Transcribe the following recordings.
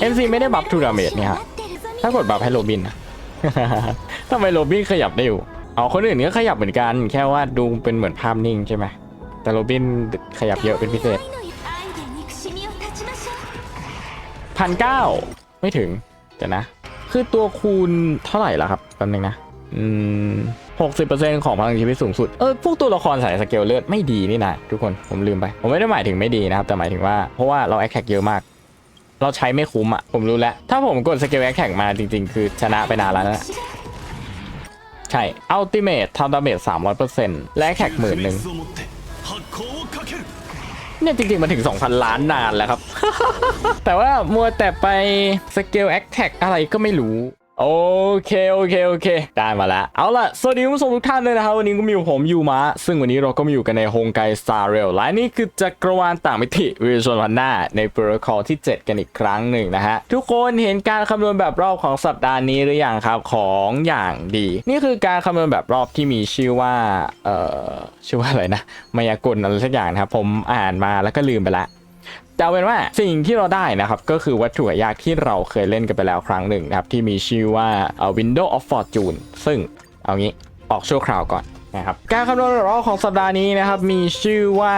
เอ็มซีไม่ได้บัฟทูดาเมจนี่ยฮะถ้ากดบัฟให้โรบินทำไมโรบินขยับได้อยู่เอาคนอื่นก็ขยับเหมือนกัน แค่ว่าดูเป็นเหมือนภาพนิ่งใช่ไหมแต่โรบินขยับเยอะเป็นพิเศษพันเก้าไม่ถึงจะนะ คือตัวคูณเท่าไหร่ละครับแป๊บนึงนะ อืมหกสิบเปอร์เซ็นต์ของพลังชีวิตสูงสุด เออ พวกตัวละครใส่สเกลเลือดไม่ดีนี่นะทุกคน ผมลืมไป ผมไม่ได้หมายถึงไม่ดีนะครับ แต่หมายถึงว่า เพราะว่าเราแอคแทกเยอะมาก เราใช้ไม่คุ้มอะ ผมรู้แล้ว ถ้าผมกดสเกลแอคแข่งมาจริง ๆ คือชนะไปนานแล้วนะใช่อัลติเมททำดาเมจสามร้อยเปอร์เซ็นต์และแขกหมื่นหนึ่งเนี่ยจริงๆ มาถึง 2,000 ล้านนานแล้วครับ แต่ว่ามัวแต่ไปสเกลแอคแท็กอะไรก็ไม่รู้ โอเคโอเคโอเค ได้มาแล้ว เอาล่ะ สวัสดีคุณผู้ชมทุกท่านเลยนะครับ วันนี้ก็มีอยู่ผมยูมะซึ่งวันนี้เราก็มาอยู่กันในโฮงไกสตาร์เรลและนี่คือจักรวาลต่างมิติวิชนวันหน้า ในโปรโตคอลที่ 7 กันอีกครั้งหนึ่งนะฮะ ทุกคนเห็นการคำนวณแบบรอบของสัปดาห์นี้หรือยังครับ ของอย่างดี นี่คือการคำนวณแบบรอบที่มีชื่อว่าเอ่อชื่อว่าอะไรนะมายากลอะไรสักอย่างนะครับผมอ่านมาแล้วก็ลืมไปละ แต่เอาเป็นว่าสิ่งที่เราได้นะครับก็คือวัตถุยากที่เราเคยเล่นกันไปแล้วครั้งหนึ่งนะครับที่มีชื่อว่าเอ่อ Window of Fortune ซึ่งเอางี้ออกชั่วคราวก่อนนะครับการคำนวณรอบของสัปดาห์นี้นะครับมีชื่อว่า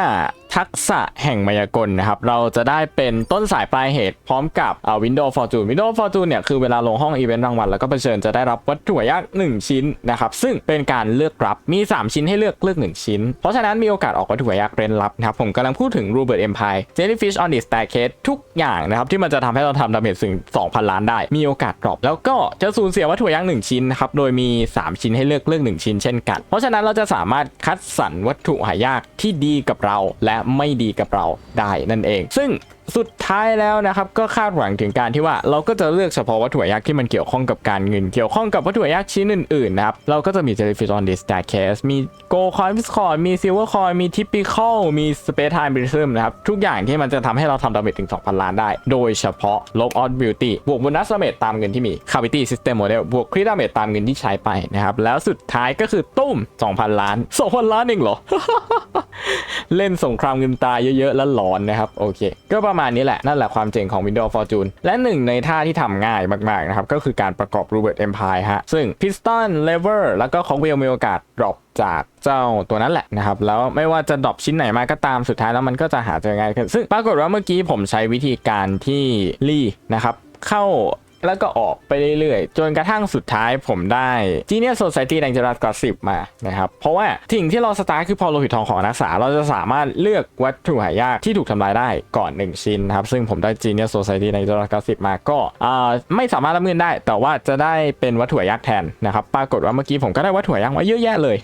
ทักษะแห่งมายากลนะครับ เราจะได้เป็นต้นสายปลายเหตุพร้อมกับอ่อ Window of Fortune Window of Fortune เนี่ยคือเวลาลงห้องอีเวนต์รางวัลแล้วก็เผชิญจะได้รับวัตถุหายาก 1 ชิ้นนะครับซึ่งเป็นการเลือกรับมี 3 ชิ้นให้เลือกเลือก 1 ชิ้น เพราะฉะนั้นมีโอกาสออกวัตถุหายากเร้นลับนะครับผมกำลังพูดถึง Robert Empire Jellyfish on the Staircase ทุกอย่างนะครับที่มันจะทำให้เราทำดาเมจถึง 2,000 ล้านได้ มีโอกาสดรอปแล้วก็จะสูญเสียวัตถุหายาก 1 ชิ้นนะครับโดยมี 3 ชิ้นให้เลือกเลือก 1 ชิ้นเช่นกัน เพราะฉะนั้นเราจะสามารถคัดสรรวัตถุหายากที่ดีกับเราและไม่ดีกับเราได้นั่นเอง ซึ่ง สุดท้ายแล้วนะครับก็คาดหวังถึงการที่ว่าเราก็จะเลือกเฉพาะวัตถุหายากที่มันเกี่ยวข้องกับการเงิน เกี่ยวข้องกับวัตถุหายากชิ้นอื่นๆนะครับเราก็จะมี Jellyfish on this staircase มี Gold Coin f i s c o i n มี Silver Coin มี Typical มี Space Time Prism นะครับทุกอย่างที่มันจะทำให้เราทำดาเมจถึง 2,000 ล้านได้ โดยเฉพาะ Lob on Beauty บวกโบนัสดาเมจตามเงินที่มี Cavity System Model บวก Crit Damage ตามเงินที่ใช้ไปนะครับแล้วสุดท้ายก็คือตุ้ม 2,000 ล้าน 2,000 ล้านเองเหรอ เล่นสงครามเงินตายเยอะๆแล้วหลอนนะครับโอเค ก็ประมาณนี้แหละ นั่นแหละความเจ๋งของ Windows Fortune และหนึ่งในท่าที่ทำง่ายมากๆนะครับ ก็คือการประกอบ Rubert Empire ฮะ ซึ่ง Piston Lever แล้วก็ Cogwheel มีโอกาสดรอปจากเจ้าตัวนั้นแหละนะครับ แล้วไม่ว่าจะดรอปชิ้นไหนมาก็ตามสุดท้ายแล้วมันก็จะหาเจอง่ายขึ้นซึ่งปรากฏว่าเมื่อกี้ผมใช้วิธีการที่รีนะครับเข้า แล้วก็ออกไปเรื่อยๆ จนกระทั่งสุดท้ายผมได้ Genius Society Dangerous Gossip มานะครับ เพราะว่าสิ่งที่เราสตาร์คือพอโลหิตทองของนักศึกษา เราจะสามารถเลือกวัตถุหายากที่ถูกทำลายได้ก่อน 1 ชิ้นนะครับ ซึ่งผมได้ Genius Society Dangerous Gossip มาก็ไม่สามารถรับเงินได้ แต่ว่าจะได้เป็นวัตถุหายากแทนนะครับ ปรากฏว่าเมื่อกี้ผมก็ได้วัตถุหายากมาเยอะแยะเลย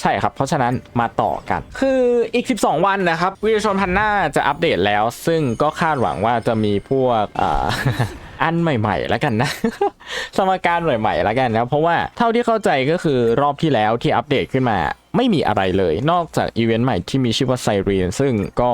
ใช่ครับ เพราะฉะนั้นมาต่อกัน คืออีก 12 วันนะครับวิรชนพันหน้าจะอัปเดตแล้ว ซึ่งก็คาดหวังว่าจะมีพวก อันใหม่ๆแล้วกันนะ สมการใหม่ๆแล้วกันนะเพราะว่าเท่าที่เข้าใจก็คือรอบที่แล้วที่อัปเดตขึ้นมาไม่มีอะไรเลย นอกจากอีเวนต์ใหม่ที่มีชื่อว่าไซเรีนซึ่งก็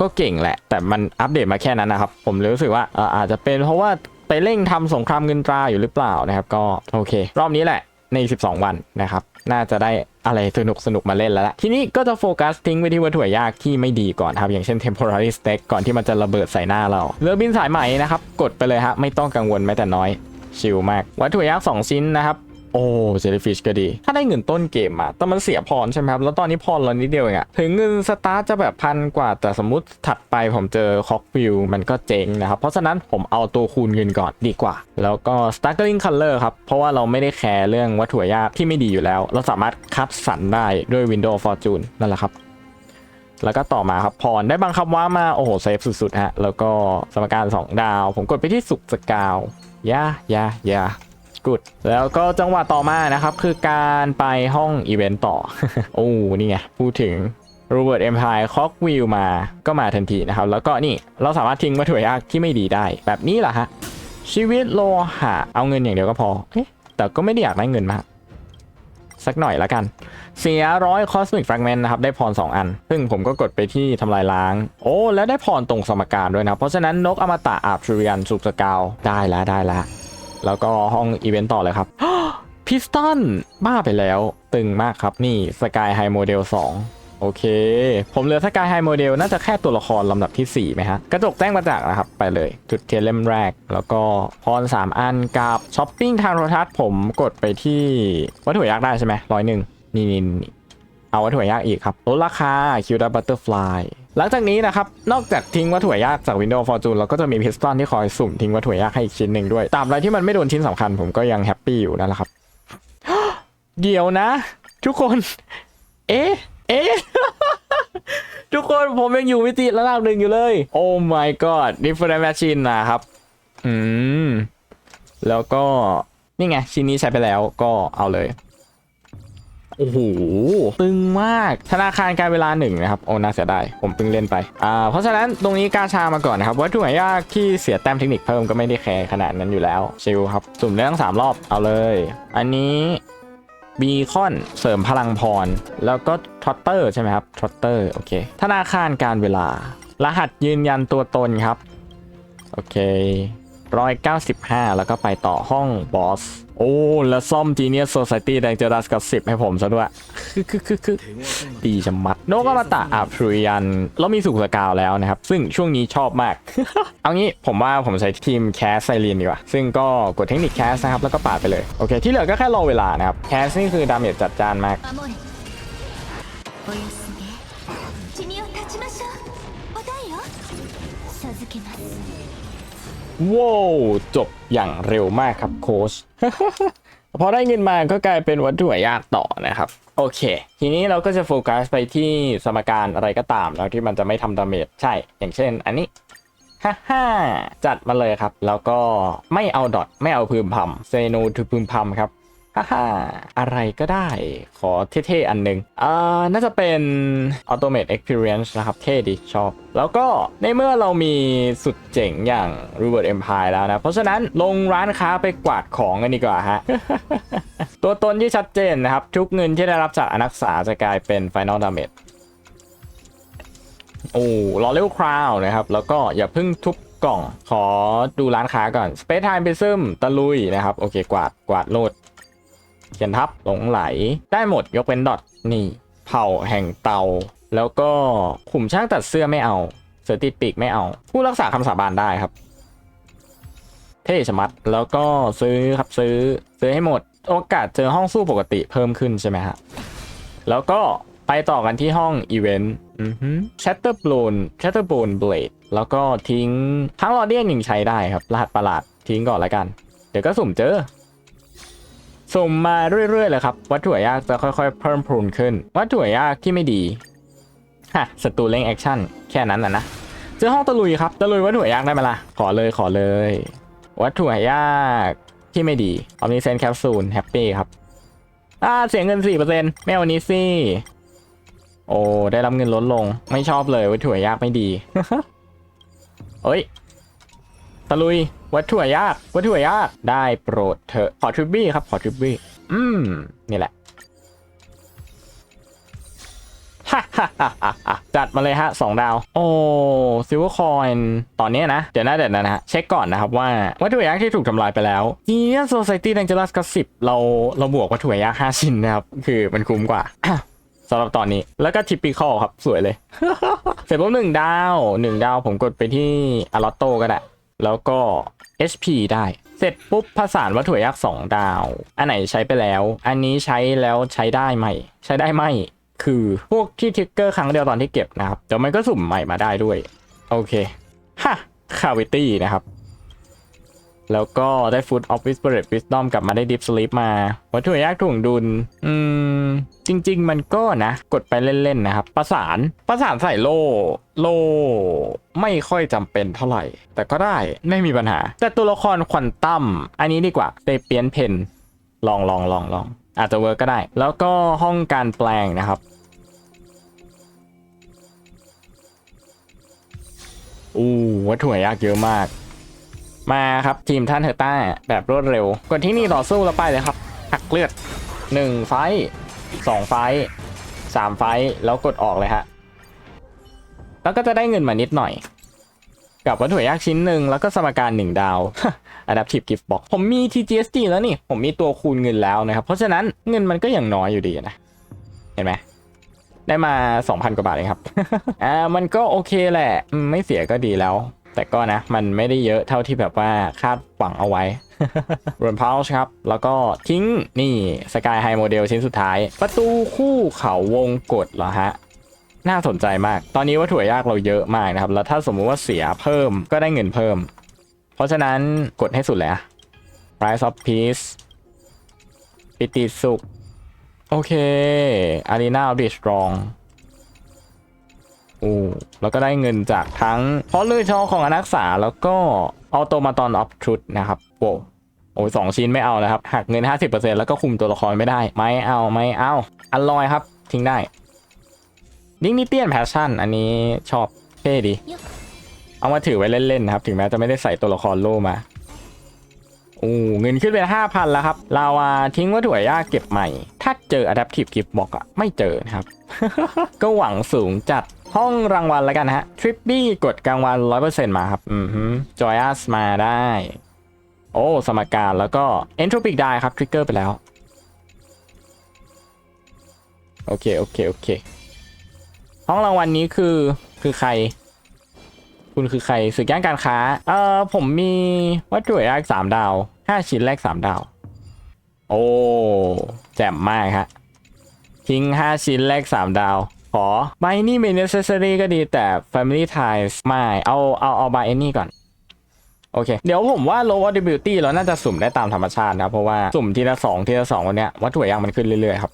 ก็เก่งแหละ แต่มันอัปเดตมาแค่นั้นนะครับ ผมเลยรู้สึกว่าเอ่ออาจจะเป็นเพราะว่าไปเร่งทำสงครามเงินตราอยู่หรือเปล่านะครับ ก็โอเค รอบนี้แหละใน 12 วันนะครับ น่าจะได้ อะไรสนุกสนุกมาเล่นแล้วละทีนี้ก็จะโฟกัสทิ้งไปที่วัตถุยากที่ไม่ดีก่อนครับ อย่างเช่น temporary stack ก่อนที่มันจะระเบิดใส่หน้าเราเรือบินสายใหม่นะครับ กดไปเลยฮะไม่ต้องกังวลแม้แต่น้อยชิลมาก วัตถุยาก2ชิ้นนะครับ โอ้เจลฟิชก็ดี ถ้าได้เงินต้นเกมอะแต่มันเสียพรใช่ไหมครับ แล้วตอนนี้พรเรานิดเดียวเองอะถึงเงินสตาร์จะแบบพันกว่าแต่สมมติถัดไปผมเจอคอกฟิลมันก็เจ๊งนะครับ เพราะฉะนั้นผมเอาตัวคูณเงินก่อนดีกว่า แล้วก็ Startling Color ครับ เพราะว่าเราไม่ได้แคร์เรื่องวัตถุยากที่ไม่ดีอยู่แล้ว เราสามารถคัดสรรได้ด้วย Windows Fortune นั่นแหละครับแล้วก็ต่อมาครับพรได้บังคับว่ามาโอ้โหเซฟสุดๆฮะแล้วก็สมการ 2 ดาว ผมกดไปที่สุกสกาวย่าย่าย่า กุดแล้วก็จังหวะต่อมานะครับ คือการไปห้องอีเวนต์ต่อ โอ้นี่ไง พูดถึง Robert Empire คอกวิวมาก็มาทันทีนะครับ แล้วก็นี่เราสามารถทิ้งวัตถุยากที่ไม่ดีได้ แบบนี้แหละฮะ ชีวิตโลหะเอาเงินอย่างเดียวก็พอเอ๊ะแต่ก็ไม่ได้อยากได้เงินมากสักหน่อยละกัน เสียร้อยคอสมิกแฟกเมนต์นะครับ ได้พร 2 อัน ซึ่งผมก็กดไปที่ทำลายล้าง โอ้ แล้วได้พรตรงสมการด้วยนะ เพราะฉะนั้นนกอมตะอาบทริยันสุกสกาว ได้แล้วได้แล้ว แล้วก็ห้องอีเวนต์ต่อเลยครับพิสตันบ้าไปแล้ว ตึงมากครับนี่สกายไฮโมเดล2โอเค ผมเหลือสกายไฮโมเดลน่าจะแค่ตัวละครลำดับที่ 4 ไหมฮะ กระจกแจ้งมาจากนะครับ ไปเลย จุดเทียนเล่มแรก แล้วก็พร 3 อันกับช้อปปิ้งทางโทรทัศน์ผมกดไปที่วัตถุยักได้ใช่ไหมร้อยหนึ่งนี่นี่เอาวัตถุยักอีกครับลดราคาคิวดับบัตเตอร์ฟลาย หลังจากนี้นะครับ นอกจากทิ้งวัตถุยักจาก Windows Fortune เราก็จะมีพิสตอนที่คอยสุ่มทิ้งวัตถุยักให้อีกชิ้นหนึ่งด้วยตราบใดที่มันไม่โดนชิ้นสำคัญผมก็ยังแฮปปี้อยู่นั่นแหละครับ เดี๋ยวนะ ทุกคน เอ๊ะ เอ๊ะ ทุกคนผมยังอยู่มิติระดับหนึ่งอยู่เลย โอ้ my god different machine นะครับ อืม แล้วก็นี่ไงชิ้นนี้ใช้ไปแล้วก็เอาเลย โอ้โหตึงมากธนาคารการเวลาหนึ่งนะครับโอ้น่าเสียดายผมเพิ่งเล่นไปอ่าเพราะฉะนั้นตรงนี้กาชามาก่อนนะครับวัตถุหายากที่เสียแต้มเทคนิคเพิ่มก็ไม่ได้แคร์ขนาดนั้นอยู่แล้วชิลครับสุ่มได้ทั้งสามรอบเอาเลย อันนี้บีคอนเสริมพลังพร แล้วก็ทรอตเตอร์ใช่ไหมครับทรอตเตอร์โอเคธนาคารการเวลา รหัสยืนยันตัวตนครับ โอเค ร้อยเก้าสิบห้าแล้วก็ไปต่อห้องบอส โอ้ แล้วซ่อมจีเนียสโซซ i ตี้แดงเจอรัสกับสิบให้ผมซะด้วยคือคือคือคือดีชะมัด โนกอมาตะอาบสุริยัน แล้วมีสุกสกาวแล้วนะครับ ซึ่งช่วงนี้ชอบมาก เอางี้ผมว่าผมใช้ทีมแคสไซรีนดีกว่า ซึ่งก็กดเทคนิคแคสนะครับ แล้วก็ปาดไปเลย โอเค ที่เหลือก็แค่รอเวลานะครับ แคสนี่คือดาเมจจัดจ้านมาก ว้าวจบอย่างเร็วมากครับโค้ชพอได้เงินมาก็กลายเป็นวัตถุยากต่อนะครับ โอเค ทีนี้เราก็จะโฟกัสไปที่สมการอะไรก็ตามแล้วที่มันจะไม่ทำดาเมจใช่ อย่างเช่น อันนี้ฮ่าฮ่าจัดมาเลยครับ แล้วก็ไม่เอาดอทไม่เอาพึมพำเซโนทูพึมพำครับ ฮ่าฮ่าอะไรก็ได้ขอเท่ๆอันหนึงอ่าน่าจะเป็น Automate Experience นะครับ เท่ดีชอบ แล้วก็ในเมื่อเรามีสุดเจ๋งอย่าง Reward Empire แล้วนะ เพราะฉะนั้นลงร้านค้าไปกวาดของกันดีกว่าฮะ ตัวตนที่ชัดเจนนะครับ ทุกเงินที่ได้รับจากอนักษาจะกลายเป็น Final Damage โอ้รอเร็วคราวนะครับ แล้วก็อย่าเพิ่งทุบกล่องขอดูร้านค้าก่อน Space Time p r i s m ตะลุยนะครับ โอเคกวาดกวาดโลด เขียนทับหลงไหล ได้หมดยกเป็นดอทนี่ เผ่าแห่งเตา แล้วก็ขุมช่างตัดเสื้อไม่เอา เสือติดปีกไม่เอา ผู้รักษาคำสาบานได้ครับ เท่ชะมัดแล้วก็ซื้อครับซื้อซื้อให้หมด โอกาสเจอห้องสู้ปกติเพิ่มขึ้นใช่ไหมฮะแล้วก็ไปต่อกันที่ห้องอีเวนต์ชัตเตอร์บลูนชัตเตอร์บลูนเบลดแล้วก็ทิ้งทั้งลอเดียนยังใช้ได้ครับ รหัสประหลาดทิ้งก่อนล้วกัน เดี๋ยวก็สุ่มเจอ สุ่มมาเรื่อยๆเลยครับ วัตถุยากจะค่อยๆ เพิ่มพูนขึ้น วัตถุยากที่ไม่ดีฮะศัตรูเล่งแอคชั่นแค่นั้นนะนะเจอห้องตะลุยครับตะลุยวัตถุยากได้ไหมล่ะขอเลยขอเลย วัตถุยากที่ไม่ดีออมนิเซนแคปซูลแฮปปี้ครับอ่าเสียเงิน4%ไม่เอาอันนี้สิโอ้ได้รับเงินลดลงไม่ชอบเลยวัตถุยากไม่ดีเอ้ยตะลุย วัตถุยากวัตถุยากได้โปรดเถอะขอทริปบี้ครับขอทริปบี้อืมนี่แหละฮ่าฮ่าฮ่าฮ่าฮ่าจัดมาเลยฮะสองดาว โอ้ซิลเวอร์คอยน์ตอนนี้นะ เดี๋ยวนะเดี๋ยวนะฮะ เช็คก่อนนะครับว่า วัตถุยากที่ถูกทำลายไปแล้วเนียโซซ i ตี้ดังเจลัสกับสิบเราเราบวกวัตถุยากห้าชิ้นนะครับ คือมันคุ้มกว่าสำหรับตอนนี้แล้วก็ทิปปิคอครับ สวยเลย เสร็จปุ๊บหนึ่งดาวหนึ่งดาวผมกดไปที่อาร์โตก็ได้ แล้วก็ HP ได้ เสร็จปุ๊บผสานวัตถุยักษ์2ดาว อันไหนใช้ไปแล้ว อันนี้ใช้แล้วใช้ได้ไหม ใช้ได้ไหม คือพวกที่ทิกเกอร์ครั้งเดียวตอนที่เก็บนะครับเดี๋ยวมันก็สุ่มใหม่มาได้ด้วย โอเค ฮะคาวิตี้นะครับ แล้วก็ได้ Food of Whispered Wisdom กลับมาได้ Deep Sleep มา วัตถุยากถ่วงดุล อืม จริง ๆ มันก็นะ กดไปเล่น ๆ นะครับ ประสาน ประสานใส่โล โล ไม่ค่อยจำเป็นเท่าไหร่ แต่ก็ได้ ไม่มีปัญหา แต่ตัวละครควอนตัมอันนี้ดีกว่าเตเปียนเพน ลองลองลองลอง อาจจะเวิร์กก็ได้ แล้วก็ห้องการแปลงนะครับอู้วัตถุยากเยอะมาก มาครับทีมท่านเฮอร์ต้าแบบรวดเร็วกดที่นี่ต่อสู้แล้วไปเลยครับ หักเลือด 1 ไฟสองไฟสามไฟแล้วกดออกเลยฮะแล้วก็จะได้เงินมานิดหน่อย กับวัตถุยากชิ้นหนึ่งแล้วก็สมการ 1 ดาว Adaptive Gift Box ผมมี TGST แล้วนี่ ผมมีตัวคูณเงินแล้วนะครับ เพราะฉะนั้นเงินมันก็ยังน้อยอยู่ดีนะ เห็นไหมได้มา 2,000 กว่าบาทเองครับ อ่า มันก็โอเคแหละ ไม่เสียก็ดีแล้ว แต่ก็นะ มันไม่ได้เยอะเท่าที่แบบว่าคาดหวังเอาไว้รวนพาวช์ครับ แล้วก็ทิ้งนี่สกายไฮโมเดลชิ้นสุดท้าย ประตูคู่เขาวงกดเหรอฮะ น่าสนใจมาก ตอนนี้วัตถุยากเราเยอะมากนะครับ แล้วถ้าสมมุติว่าเสียเพิ่มก็ได้เงินเพิ่ม เพราะฉะนั้นกดให้สุดเลยอะ Price of Peace ปิติสุข โอเค Arena of the Strong อู้ แล้วก็ได้เงินจากทั้งเพราะเลือชอของอนักษาแล้วก็ออโตมาตอนออฟทรุดนะครับโว้โอ้สองชิ้นไม่เอานะครับหักเงิน 50%แล้วก็คุมตัวละครไม่ได้ ไม่เอาไม่เอาอันลอยครับ ทิ้งได้ดิงนิเตียนแพชชั่น อันนี้ชอบเท่ดี เอามาถือไว้เล่นๆนะครับ ถึงแม้จะไม่ได้ใส่ตัวละครโล่มาโอ้เงินขึ้นเป็น 5,000 แล้วครับ ลาวาทิ้งวัตถุยากเก็บใหม่ ถ้าเจอ Adaptive Gift Box อะไม่เจอนะครับ ก็หวังสูงจัด ห้องรางวัลแล้วกันฮะทริปบี้กดกลางวัน100%มาครับ อือฮึจอยอัสมาได้ โอ้ สมการแล้วก็ Entropic ได้ครับ ทริกเกอร์ไปแล้ว โอเค โอเค โอเค ห้องรางวัลนี้คือ คือใคร คุณคือใครสื่อแย่งการค้า เอ่อ ผมมีวัตถุแรกสามดาวห้าชิ้นแรกสามดาว โอ้ แจ่มมากฮะทิ้งห้าชิ้นแรกสามดาวข อใบนี่เป็น necessary ก็ดีแต่ family ties ไม่ เอาเอาเอาใบเอ็นนี่ก่อน โอเค เดี๋ยวผมว่า low audibility เราน่าจะสุ่มได้ตามธรรมชาตินะ เพราะว่าสุ่มทีละสองทีละสองวันเนี้ยวัตถุย่างมันขึ้นเรื่อยๆครับ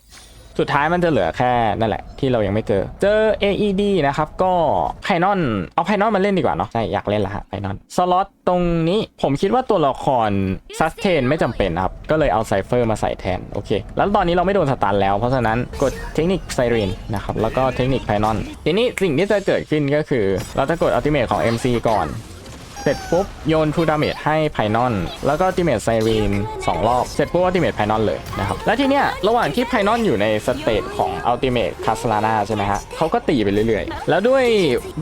สุดท้ายมันจะเหลือแค่นั่นแหละที่เรายังไม่เจอ เจอ AED นะครับ ก็ไพนอนเอาไพนอนมาเล่นดีกว่าเนาะใช่อยากเล่นละฮะไพนอนสล็อตตรงนี้ผมคิดว่าตัวละครซัสเทนไม่จำเป็นครับ ก็เลยเอาไซเฟอร์มาใส่แทน โอเค แล้วตอนนี้เราไม่โดนสตันแล้วเพราะฉะนั้นกดเทคนิคไซเรนนะครับแล้วก็เทคนิคไพนอนทีนี้สิ่งที่จะเกิดขึ้นก็คือ เราจะกดอัลติเมทของ MC ก่อน เสร็จปุ๊บโยนทูดาเมจให้ไพนอนแล้วก็อัลติเมจไซรีนสองรอบ เสร็จปุ๊บอัลติเมจไพนอนเลยนะครับ และทีเนี้ยระหว่างที่ไพนอนอยู่ในสเตจของอัลติเมทคาสลานาใช่ไหมฮะเขาก็ตีไปเรื่อยๆ แล้วด้วย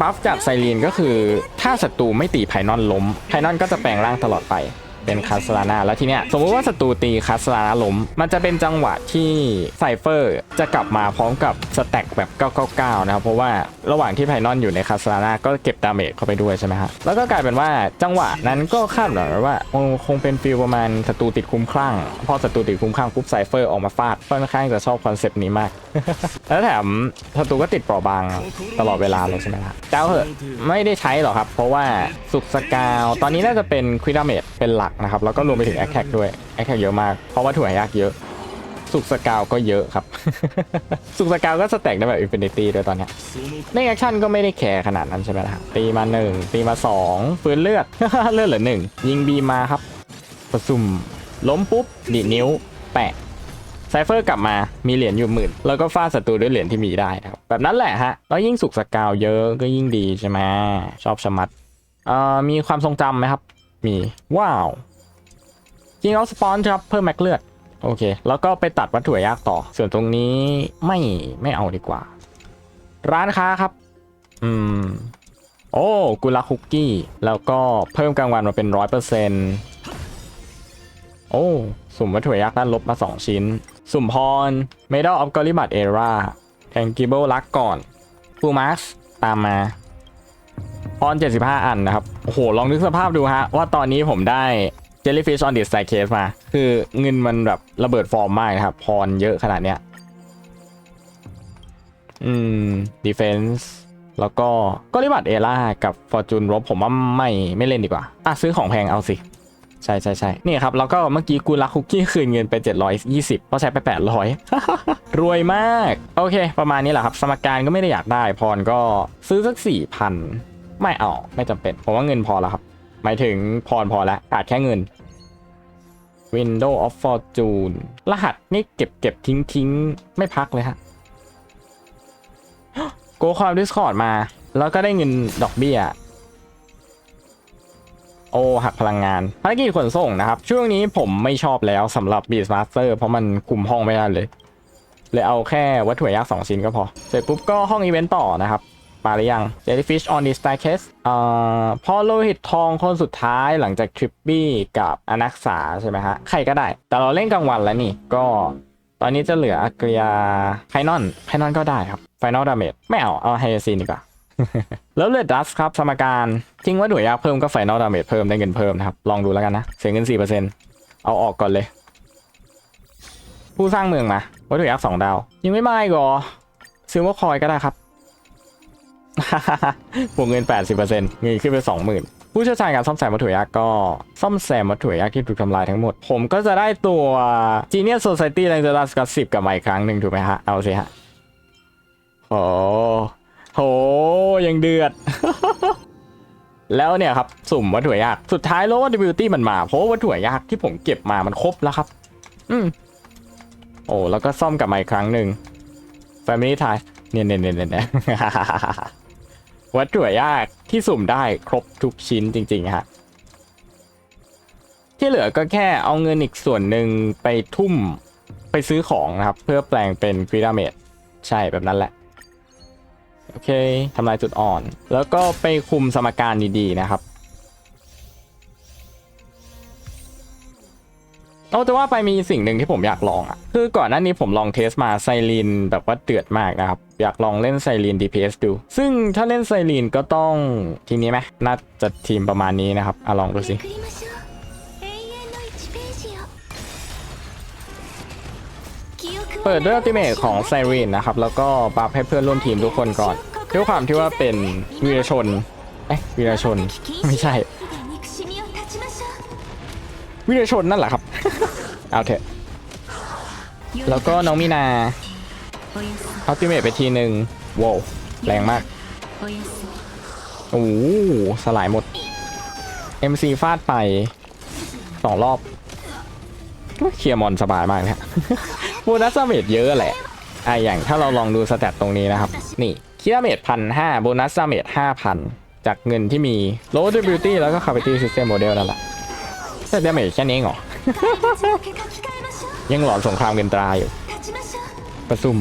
บัฟจากไซรีนก็คือถ้าศัตรูไม่ตีไพนอนล้มไพนอนก็จะแปลงร่างตลอดไป เป็นคาสลานาแล้วทีเนี้ยสมมุติว่าศัตรูตีคาสลานาล้มมันจะเป็นจังหวะที่ไซเฟอร์จะกลับมาพร้อมกับสแต็กแบบ 999 นะครับ เพราะว่าระหว่างที่ไพนอนอยู่ในคาสลานาก็เก็บดาเมจเข้าไปด้วยใช่ไหมฮะแล้วก็กลายเป็นว่าจังหวะนั้นก็คาดหวังว่าคงคงเป็นฟีลประมาณศัตรูติดคุ้มคลั่งพอศัตรูติดคุ้มคลั่งปุ๊บไซเฟอร์ออกมาฟาดค่อนข้างจะชอบคอนเซปต์นี้มาก แล้วแถมศัตรูก็ติดเปราะบางตลอดเวลาเลยใช่ไหมครับเจ้าเหอะไม่ได้ใช้หรอกครับ เพราะว่าสุกสกาว ตอนนี้น่าจะเป็นควิดาเมจเป็นหลักนะครับ แล้วก็รวมไปถึงแอคแท็กด้วยแอคแท็กเยอะมาก เพราะว่าถั่วหายากเยอะ สุกสกาวก็เยอะครับ สุกสกาวก็สแต็กได้แบบอินฟินิตี้ด้วยตอนนี้ในแอคชั่นก็ไม่ได้แคร์ขนาดนั้นใช่ไหมล่ะตีมาหนึ่งตีมาสองฟื้นเลือด เลือดเหลือหนึ่งยิงบีมาครับประซุ่มล้มปุ๊บดีดนิ้ว แปะไซเฟอร์กลับมา มีเหรียญอยู่หมื่น แล้วก็ฟาดศัตรูด้วยเหรียญที่มีได้นะครับ แบบนั้นแหละฮะ แล้วยิ่งสุกสกาวเยอะก็ยิ่งดีใช่ไหมชอบชะมัดเอ่อมีความทรงจำไหมครับ มี ว้าวยิงเอาสปอนครับ เพิ่มแม็กเลือด โอเค แล้วก็ไปตัดวัตถุยากต่อ ส่วนตรงนี้ไม่ไม่เอาดีกว่า ร้านค้าครับ อืม โอ้กุลาคุกกี้ แล้วก็เพิ่มกลางวันมาเป็นร้อยเปอร์เซ็นต์โอ้สุ่มวัตถุยักษ์ด้านลบมา 2 ชิ้น สุ่มพร Medal of g o l i b a t Era t a n g i b l e ลักก่อนฟูมาร์ตามมา พร75 อันนะครับ โอ้โห ลองนึกสภาพดูฮะ ว่าตอนนี้ผมได้ Jellyfish on the Staircase มา คือเงินมันแบบระเบิดฟอร์มมากนะครับ พรเยอะขนาดเนี้ย อืม defense แล้วก็ก็ริบัตเอล่ากับฟอร์จูนรบผมว่าไม่ไม่เล่นดีกว่า อะ ซื้อของแพงเอาสิ ใช่ใช่ใช่นี่ครับ แล้วก็เมื่อกี้กูรักคุกกี้คืนเงินไป 720เพราะใช้ไป 800 รวยมาก โอเค ประมาณนี้แหละครับ สมการก็ไม่ได้อยากได้ พรก็ซื้อสัก4,000 ไม่เอาไม่จำเป็นผมว่าเงินพอแล้วครับ หมายถึงพรพอแล้วขาดแค่เงิน Window of Fortune รหัสนี่เก็บเก็บทิ้งทิ้งไม่พักเลยฮะโกคอมดิสคอร์ดมา แล้วก็ได้เงินดอกเบี้ยโอหักพลังงานภารกิจขนส่งนะครับ ช่วงนี้ผมไม่ชอบแล้วสำหรับ Beast Master เพราะมันคุมห้องไม่ได้เลย เลยเอาแค่วัตถุยากสองชิ้นก็พอ เสร็จปุ๊บก็ห้องอีเวนต์ต่อนะครับ มาหรือยัง Jellyfish on the Staircase อ่าพอโลหิตทองคนสุดท้ายหลังจากทริปปี้กับอนักษาใช่ไหมฮะ ใครก็ได้ แต่เราเล่นกลางวันแล้วนี่ ก็ตอนนี้จะเหลืออากริยาไพนอนไพนอนก็ได้ครับไฟนอลดาเมจไม่เอา เอาไฮซีนดีกว่าแล้วเลือดัสครับ สมการทิ้งว่าหน่วยยากเพิ่มก็ไฟนอลดาเมจเพิ่มได้เงินเพิ่มนะครับ ลองดูแล้วกันนะ เสียเงิน 4%เอาออกก่อนเลย ผู้สร้างเมืองมาวัตถุยักษ์สองดาว ยังไม่มาอีกเหรอซื้อว่าคอยก็ได้ครับ วกเงิน 80%เงินขึ้นไป 20,000 ผู้เชี่ยวชาญการซ่อมแซมวัตถุยักก็ซ่อมแซมวัตถุยักที่ถูกทำลายทั้งหมด ผมก็จะได้ตัว Genius Society แรงจะดัสกับสิบกลับมาอีกครั้งหนึ่งถูกไหมฮะ เอาสิฮะ โอ้โห ยังเดือด แล้วเนี่ยครับ สุ่มวัตถุยาก สุดท้ายแล้วว่าดิบิวตี้มันมา เพราะวัตถุยากที่ผมเก็บมามันครบแล้วครับ อืมโอ้แล้วก็ซ่อมกลับมาอีกครั้งหนึ่ง Family Tie เนี่ยเนี่ยเนี่ยเนี่ย วัตถุยากที่สุ่มได้ครบทุกชิ้นจริงๆฮะที่เหลือก็แค่เอาเงินอีกส่วนหนึ่งไปทุ่มไปซื้อของนะครับ เพื่อแปลงเป็นฟรีดาเมดใช่แบบนั้นแหละ โอเคทำลายจุดอ่อน แล้วก็ไปคุมสมการดีๆนะครับ เอาแต่ว่าไปมีสิ่งหนึ่งที่ผมอยากลองอะคือก่อนหน้านี้ผมลองเทสมาไซรินแบบว่าเดือดมากนะครับ อยากลองเล่นไซริน DPS ดู ซึ่งถ้าเล่นไซรินก็ต้องทีนี้ไหมน่าจะทีมประมาณนี้นะครับอะลองดูสิเปิดด้วยอัลติเมทของไซรินนะครับ แล้วก็บัฟให้เพื่อนร่วมทีมทุกคนก่อนด้วยความที่ว่าเป็นวีรชนเอ๊ะวีรชนไม่ใช่ วิรชนนั่นแหละครับ เอาเถอะ แล้วก็น้องมินาอัลติเมตไปทีหนึ่งว้าวแรงมาก โอ้โสลายหมด MC ฟาดไปสองรอบเคลียร์มอนสบายมากนะโบนัสเมตเยอะแหละไออย่างถ้าเราลองดูสแตตตรงนี้นะครับ นี่เคลียร์เมตพันห้าโบนัสเมตห้าพันจากเงินที่มีโลดบิวตี้แล้วก็คาปิตี้ซิสเต็มโมเดลนั่นแหละ แต่ดาเมจแค่นี้เหรอ ยังหลอนสงครามเกมตายอยู่ ประซุ่ม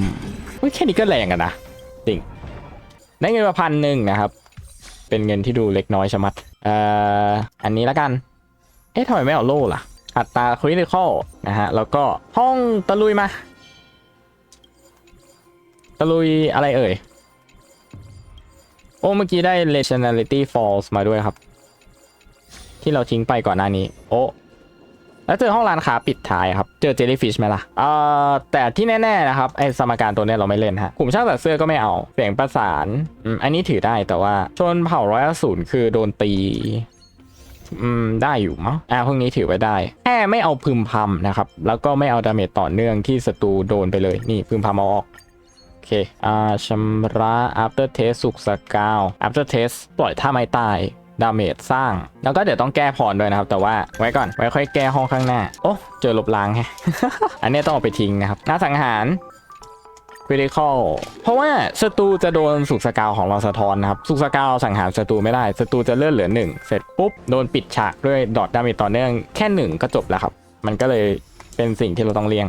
แค่นี้ก็แรงกันนะจริงได้เงินมาพันหนึ่งนะครับ เป็นเงินที่ดูเล็กน้อยชะมัดเอ่ออันนี้ละกัน เอ๊ะทำไมไม่เอาโล่ล่ะ อัตราคริติคอลนะฮะ แล้วก็ห้องตะลุยมา ตะลุยอะไรเอ่ย โอ้ เมื่อกี้ได้ Legendary Falls มาด้วยครับ ที่เราทิ้งไปก่อนหน้านี้ โอ้แล้วเจอห้องร้านค้าปิดท้ายครับ เจอเจลลี่ฟิชไหมล่ะเอ่อแต่ที่แน่ๆนะครับไอสมการตัวเนี้ยเราไม่เล่นฮะกลุ่มช่างตัดเสื้อก็ไม่เอา เสียงประสานอืมอันนี้ถือได้แต่ว่าชนเผ่าร้อยอสูรคือโดนตีอืมได้อยู่มั้งอ่าพวกนี้ถือไว้ได้แค่ไม่เอาพึมพำนะครับ แล้วก็ไม่เอาดาเมจต่อเนื่องที่ศัตรูโดนไปเลยนี่พึมพำเอาออกโอเคอ่าชำระ after test สุกสกาว after test ปล่อยท่าไม้ตาย ดาเมจสร้าง แล้วก็เดี๋ยวต้องแก้พรด้วยนะครับ แต่ว่าไว้ก่อนไว้ค่อยแก้ห้องข้างหน้า โอ้เจอลบล้างแฮะอันนี้ต้องเอาไปทิ้งนะครับหน้าสังหาร critical เพราะว่าศัตรูจะโดนสุกสกาวของเราสะท้อนนะครับ สุกสกาวสังหารศัตรูไม่ได้ศัตรูจะเลื่อนเหลือหนึ่งเสร็จปุ๊บโดนปิดฉากด้วยดอทดาเมจต่อเนื่องแค่หนึ่งก็จบแล้วครับ มันก็เลยเป็นสิ่งที่เราต้องเลี่ยง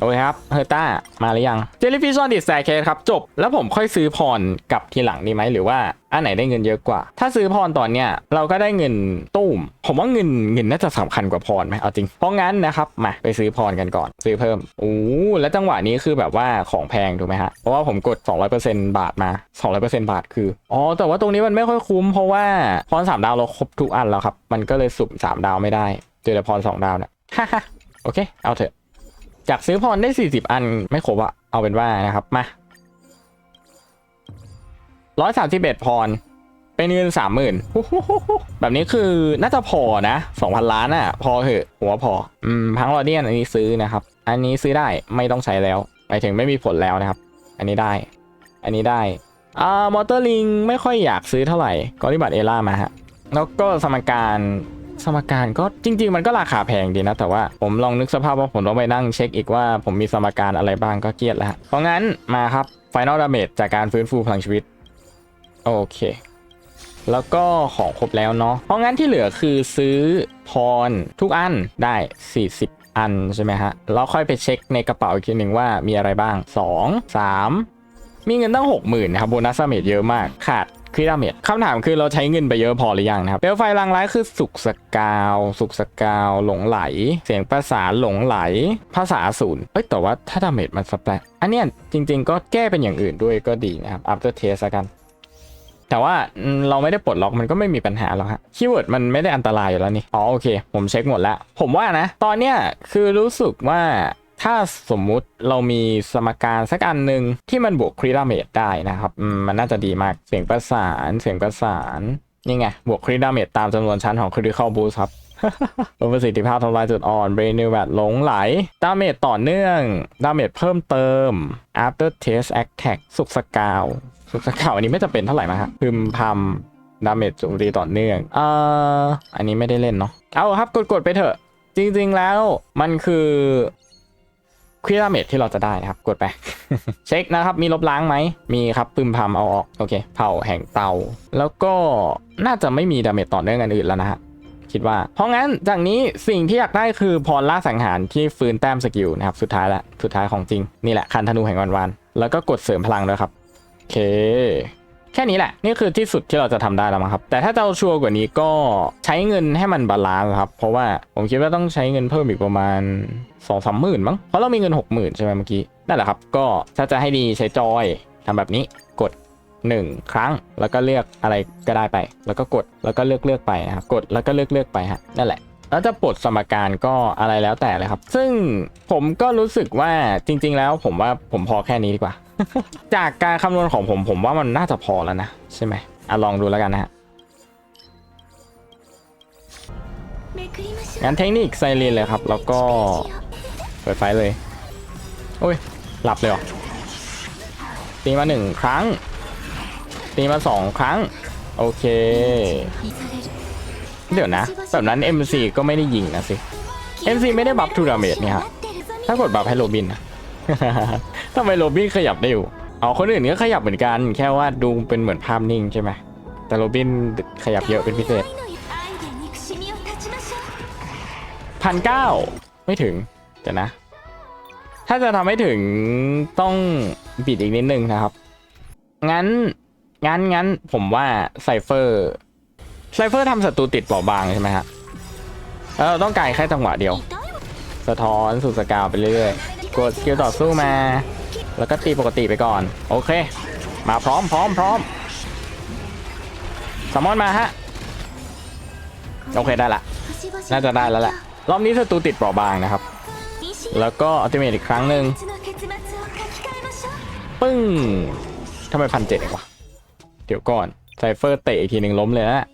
โอเคครับเฮอร์ต้ามาหรือยังเจลลี่ฟิชออนดิสแซเคสครับจบ แล้วผมค่อยซื้อพรกับทีหลังดีไหมหรือว่าอันไหนได้เงินเยอะกว่า ถ้าซื้อพรตอนเนี้ยเราก็ได้เงินตุ้ม ผมว่าเงินเงินน่าจะสำคัญกว่าพรไหมเอาจริง เพราะงั้นนะครับมาไปซื้อพรกันก่อน ซื้อเพิ่มโอ้แล้วจังหวะนี้คือแบบว่าของแพงถูกไหมฮะเพราะว่าผมกด 200%บาทมา 200%บาทคืออ๋อแต่ว่าตรงนี้มันไม่ค่อยคุ้ม เพราะว่าพรสามดาวเราครบทุกอันแล้วครับมันก็เลยสุ่มสามดาวไม่ได้เจอแต่พรสองดาวเนี่ยโอเค เอาเถอะ จากซื้อพรได้ 40 อันไม่ครบอะเอาเป็นว่านะครับ มา131พร เป็นเงิน30,000แบบนี้คือน่าจะพอนะ2,000ล้านอะพอเหอะหัวพอ อืมพังรอเดียนอันนี้ซื้อนะครับ อันนี้ซื้อได้ไม่ต้องใช้แล้วหมายถึงไม่มีผลแล้วนะครับ อันนี้ได้ อันนี้ได้อ่ามอเตอร์ลิงไม่ค่อยอยากซื้อเท่าไหร่ก็ริบัตเอล่ามาฮะแล้วก็สมการ สมการก็จริง ๆ มันก็ราคาแพงดีนะ แต่ว่าผมลองนึกสภาพว่าผมต้องไปนั่งเช็คอีกว่าผมมีสมการอะไรบ้างก็เครียดแล้วเพราะงั้นมาครับ Final Damage จากการฟื้นฟูพลังชีวิต โอเคแล้วก็ของครบแล้วเนาะ เพราะงั้นที่เหลือคือซื้อพรทุกอันได้ 40 อันใช่ไหมฮะ แล้วค่อยไปเช็คในกระเป๋าอีกทีหนึ่งว่ามีอะไรบ้าง 2 3 มีเงินตั้ง 60,000นะครับโบนัสเมจเยอะมาก ขาด คริดาเมจคำถามคือเราใช้เงินไปเยอะพอหรือยังนะครับเปลวไฟลางร้ายคือสุกสกาว สุกสกาวหลงไหล เสียงประสานหลงไหล ภาษาศูนย์เอ้ยแต่ว่าถ้าดาเมจมันสแปรอันเนี้ยจริง ๆ ก็แก้เป็นอย่างอื่นด้วยก็ดีนะครับ after test ละกัน แต่ว่าเราไม่ได้ปลดล็อกมันก็ไม่มีปัญหาหรอกฮะคีย์เวิร์ดมันไม่ได้อันตรายอยู่แล้วนี่อ๋อโอเค ผมเช็คหมดแล้ว ผมว่านะ ตอนเนี้ยคือรู้สึกว่า ถ้าสมมุติเรามีสมการสักอันหนึ่งที่มันบวกคริดาเมจได้นะครับ มันน่าจะดีมากเสียงประสานเสียงประสานนี่ไง บวกคริดาเมจตามจำนวนชั้นของ critical boost ครับเพิ่มประสิทธิภาพทำลายจุดอ่อน brain new bat หลงไหล ดาเมจต่อเนื่อง ดาเมจเพิ่มเติม after test attack สุกสกาว สุกสกาวอันนี้ไม่จะเป็นเท่าไหร่นะฮะพึมพำดาเมจโจมตีต่อเนื่อง เอ่อ อันนี้ไม่ได้เล่นเนาะ เอาครับกดๆไปเถอะ จริงๆแล้วมันคือ ควิดาเมจที่เราจะได้นะครับ กดไป เช็คนะครับ มีลบล้างไหม มีครับ ปึมพำเอาออก โอเค เผาแห่งเตา แล้วก็น่าจะไม่มีดาเมจต่อเนื่องอันอื่นแล้วนะฮะคิดว่า เพราะงั้นจากนี้สิ่งที่อยากได้คือพรล่าสังหารที่ฟื้นแต้มสกิลนะครับ สุดท้ายละ สุดท้ายของจริง นี่แหละคันธนูแห่งวันวาน แล้วก็กดเสริมพลังด้วยครับ โอเค แค่นี้แหละ นี่คือที่สุดที่เราจะทำได้แล้วมั้งครับ แต่ถ้าจะเอาชัวร์กว่านี้ก็ใช้เงินให้มันบาลานซ์ครับ เพราะว่าผมคิดว่าต้องใช้เงินเพิ่มอีกประมาณ2องสามหมื่นมั้ง เพราะเรามีเงิน 6 0,000 ใช่ไหมเมื่อกี้ นั่นแหละครับ ก็ถ้าจะให้ดีใช้จอยทำแบบนี้กด 1 ครั้งแล้วก็เลือกอะไรก็ได้ไป แล้วก็กดแล้วก็เลือกเลือกไปนะครับกดแล้วก็เลือกเลือกไปฮะนั่นแหละแล้วจะปลดสมการก็อะไรแล้วแต่เลยครับ ซึ่งผมก็รู้สึกว่าจริง ๆ แล้วผมว่าผมพอแค่นี้ดีกว่า จากการคำนวณของผมผมว่ามันน่าจะพอแล้วนะ ใช่ไหมอ่ลองดูแล้วกันนะฮะ งั้นเทคนิคไซเรนเลยครับ แล้วก็เปิดไฟเลย โอ้ย หลับเลยเหรอ ตีมาหนึ่งครั้ง ตีมาสองครั้ง โอเค เดี๋ยวนะ แบบนั้น MC ก็ไม่ได้ยิงนะสิ MC ไม่ได้บัฟทูดาเมจเนี่ยฮะถ้ากดบัฟให้โรบินนะ ทำไมโรบินขยับได้อยู่เอาคนอื่นก็ขยับเหมือนกัน แค่ว่าดูเป็นเหมือนภาพนิ่งใช่ไหมแต่โรบินขยับเยอะเป็นพิเศษพันเก้าไม่ถึงจะนะ ถ้าจะทำให้ถึงต้องบิดอีกนิดนึงนะครับ งั้น งั้นงั้นผมว่าไซเฟอร์ไซเฟอร์ทำศัตรูติดเปล่าบางใช่ไหมฮะเราต้องการแค่จังหวะเดียว สะท้อนสุดสกาวไปเรื่อยๆกดสกิลต่อสู้มา แล้วก็ตีปกติไปก่อน โอเค มาพร้อมพร้อมพร้อมสมอนมาฮะ โอเคได้ละ น่าจะได้แล้วแหละ รอบนี้ศัตรูติดเปราะบางนะครับ แล้วก็อัลติเมทอีกครั้งหนึ่งปึ้งทำไมพันเจ็ดวะ เดี๋ยวก่อนไซเฟอร์เตะอีกทีหนึ่งล้มเลยนะ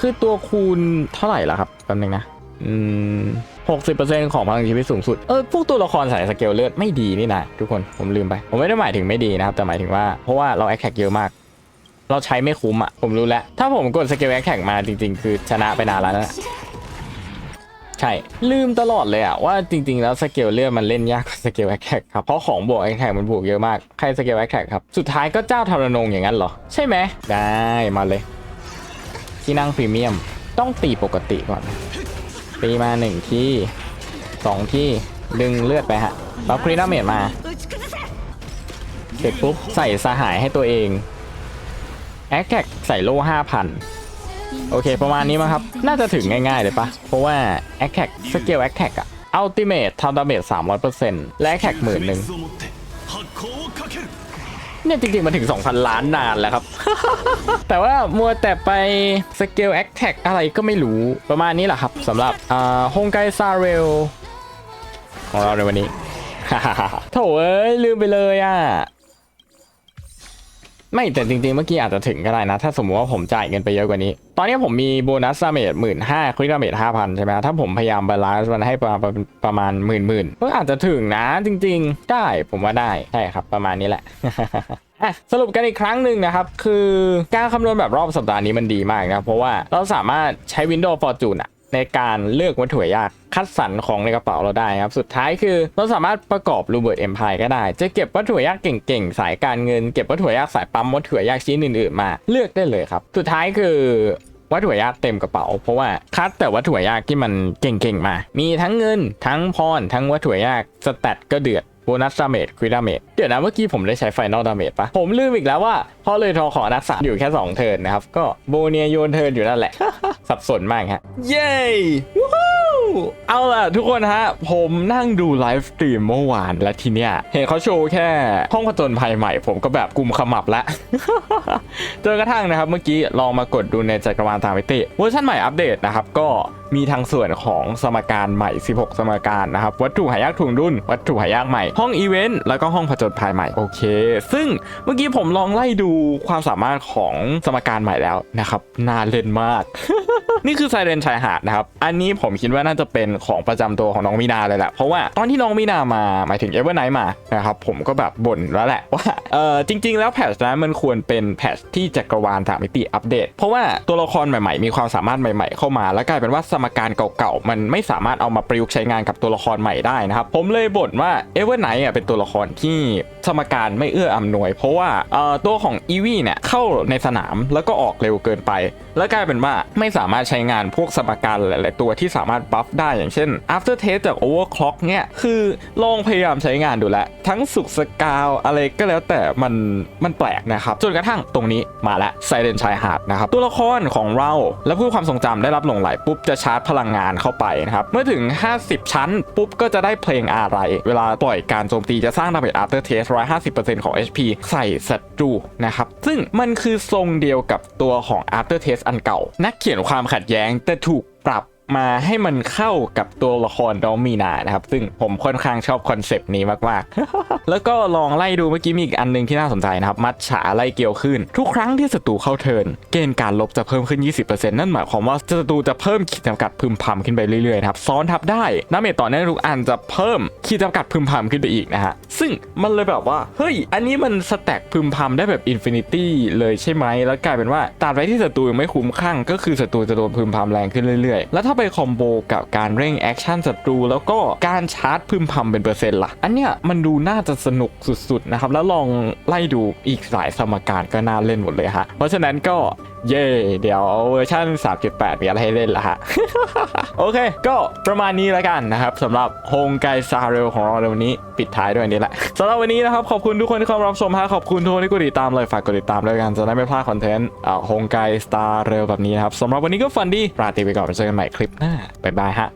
คือตัวคูณเท่าไหร่ล่ะครับแป๊นึงนะ อืม หกสิบเปอร์เซ็นของพลังชีวิตสูงสุด เออ พวกตัวละครใส่สเกลเลือดไม่ดีนี่นะทุกคน ผมลืมไป ผมไม่ได้หมายถึงไม่ดีนะครับ แต่หมายถึงว่า เพราะว่าเราแอคแท็กเยอะมาก เราใช้ไม่คุ้มอะ ผมรู้แล้ว ถ้าผมกดสเกลแอคแท็กมาจริง ๆ คือชนะไปนานแล้วนะใช่ ลืมตลอดเลยอะว่าจริงๆ แล้วสเกลเลือดมันเล่นยากกว่าสเกลแอคแท็กครับ เพราะของบวกแอคแท็กมันบวกเยอะมาก ใครสเกลแอคแท็กครับ สุดท้ายก็เจ้าทารนงอย่างนั้นเหรอ ใช่ไหมได้มาเลย ที่นั่งพรีเมียม ต้องตีปกติก่อน ตีมาหนึ่งที่สองที่ดึงเลือดไปฮะบัฟครีดาเมทมาเสร็จปุ๊บใส่สหายให้ตัวเองแอคแท็ใส่โล่ห้าพันโอเค ประมาณนี้มั้งครับ น่าจะถึงง่ายๆเลยปะเพราะว่าแอคแท็สเกลแอคแท็อะอัลติเมททำดาเมจสามร้อยเปอร์เซ็นต์และแอคแท็หมื่นหนึ่ง เนี่ยจริงๆ มันถึง 2,000 ล้านนานแล้วครับ แต่ว่ามัวแต่ไปสเกล a t t a c k อะไรก็ไม่รู้ประมาณนี้แหละครับสำหรับอ่าฮงไกซาเรลของเราในวันนี้ โถเอ้ยลืมไปเลยอะ ไม่แต่จริงๆเมื่อกี้อาจจะถึงก็ได้นะ ถ้าสมมติว่าผมจ่ายเงินไปเยอะกว่านี้ ตอนนี้ผมมีโบนัสดาเมจหมื่นห้าคลิกดาเมจห้าพันใช่ไหมถ้าผมพยายามบาลานซ์มันให้ประมาณประมาณหมื่นหมื่นก็อาจจะถึงนะจริง ๆ ได้ผมว่าได้ใช่ครับ ประมาณนี้แหละอะสรุปกันอีกครั้งหนึ่งนะครับ คือการคำนวณแบบรอบสัปดาห์นี้มันดีมากนะ เพราะว่าเราสามารถใช้ Windows Fortune อะ ในการเลือกวัตถุยากคัดสรรของในกระเป๋าเราได้ครับ สุดท้ายคือเราสามารถประกอบรูเบิร์ตเอ็มพายก็ได้ จะเก็บวัตถุยากเก่งๆ สายการเงิน เก็บวัตถุยากสายปั๊มวัตถุยากชิ้นอื่นๆมา เลือกได้เลยครับ สุดท้ายคือวัตถุยากเต็มกระเป๋า เพราะว่าคัดแต่วัตถุยากที่มันเก่งๆมา มีทั้งเงินทั้งพรทั้งวัตถุยากสแตทก็เดือด โบนัสดาเมจควิดาเมจเดี๋ยวนะเมื่อกี้ผมได้ใช้ไฟนอลดาเมจปะผมลืมอีกแล้วว่าเพราะเลยทอของอนักษาอยู่แค่ 2 เทิร์นนะครับ ก็โบเนียโยนเทิร์นอยู่นั่นแหละ สับสนมากฮะ เย้เอาล่ะทุกคนฮะ ผมนั่งดูไลฟ์สตรีมเมื่อวานและทีเนี้ยเห็นเขาโชว์แค่ห้องผจญภัยใหม่ ผมก็แบบกลุ่มขมับล้วจนกระทั่งนะครับเมื่อกี้ลองมากดดูในจักรวาลตามมิติเวอร์ชันใหม่อัปเดตนะครับก็ มีทางส่วนของสมการใหม่ 16 สมการนะครับ วัตถุหายากถุงดุนวัตถุหายากใหม่ ห้องอีเวนต์แล้วก็ห้องผจญภัยใหม่โอเค ซึ่งเมื่อกี้ผมลองไล่ดูความสามารถของสมการใหม่แล้วนะครับน่าเล่นมาก นี่คือไซเรนชายหาดนะครับ อันนี้ผมคิดว่าน่าจะเป็นของประจำตัวของน้องมีนาเลยแหละเพราะว่าตอนที่น้องมีนามาหมายถึงเอเวอร์ไนท์มานะครับผมก็แบบบ่นแล้วแหละว่าเออจริง ๆ แล้วแพทช์นั้นมันควรเป็นแพทช์ที่จักรวาลสามมิติอัปเดต เพราะว่าตัวละครใหม่ๆ มีความสามารถใหม่ ๆ เข้ามาแล้วกลายเป็นว่าสมการเก่าๆมันไม่สามารถเอามาประยุกต์ใช้งานกับตัวละครใหม่ได้นะครับผมเลยบ่นว่าเอเวอร์ไนท์เป็นตัวละครที่สมการไม่เอื้ออำนวย เพราะว่าตัวของอีวี่เนี่ยเข้าในสนามแล้วก็ออกเร็วเกินไป แล้วกลายเป็นว่าไม่สามารถใช้งานพวกสมการหลาย ๆ ตัวที่สามารถบัฟได้อย่างเช่น after taste จาก overclock เนี่ยคือลองพยายามใช้งานดูแลทั้งสุกสกาวอะไรก็แล้วแต่มันมันแปลกนะครับ จนกระทั่งตรงนี้มาแล้วไซเรนชายหาดนะครับ ตัวละครของเราและผู้ความทรงจำได้รับหลงไหลปุ๊บจะชาร์จพลังงานเข้าไปนะครับ เมื่อถึง 50 ชั้น ปุ๊บก็จะได้เพลงอะไร เวลาปล่อยการโจมตีจะสร้างดาเมจ after taste 150%ของ HP ใส่ศัตรูนะครับซึ่งมันคือทรงเดียวกับตัวของ after taste อันเก่า นักเขียนความขัดแย้งแต่ถูกปรับ มาให้มันเข้ากับตัวละครน้องมีนานะครับ ซึ่งผมค่อนข้างชอบคอนเซปต์นี้มากๆ แล้วก็ลองไล่ดูเมื่อกี้มีอีกอันหนึงที่น่าสนใจนะครับ มัดฉาไล่เกี่ยวขึ้น ทุกครั้งที่ศัตรูเข้าเทินเกณฑ์การลบจะเพิ่มขึ้น 20%นั่นหมายความว่าศัตรูจะเพิ่มขีดจำกัดพึมพำขึ้นไปเรื่อยๆนะครับซ้อนทับได้ดาเมจต่อเนื่องทุกอันจะเพิ่มขีดจำกัดพึมพำขึ้นไปอีกนะฮะซึ่งมันเลยแบบว่าเฮ้ยอันนี้มันสแต็กพึมพำได้แบบอินฟินิตี้เลยใช่ไหมแล้วกลายเป็นว่าตราบใดที่ศัตรูยังไม่คุ้มข้างก็คือศัตรูจะโดนพึมพำแรงขึ้นเรื่อยๆ แล้วถ้าไปคอมโบกับการเร่งแอคชั่นศัตรูแล้วก็การชาร์จพึมพำเป็นเปอร์เซ็นต์ล่ะ อันเนี้ยมันดูน่าจะสนุกสุดๆนะครับ แล้วลองไล่ดูอีกหลายสมการก็น่าเล่นหมดเลยฮะ เพราะฉะนั้นก็เย่เดี๋ยวเวอร์ชัน3.8 มีอะไรให้เล่นละฮะ โอเค ก็ประมาณนี้แล้วกันนะครับสำหรับโฮงไกซาเรลของเราในวันนี้ปิดท้ายด้วยอันนี้แหละสำหรับวันนี้นะครับ ขอบคุณทุกคนที่เข้ามารับชมฮะขอบคุณทุกคนที่กดติดตามเลยฝากกดติดตามด้วยกันจะได้ไม่พลาดคอนเทนต์โฮงไกสตาร์เรลแบบนี้นะครับสำหรับวันนี้ก็ฟันดีราตรีไปก่อนไปเจอกันใหม่คลิปหน้าบ๊ายบายฮะ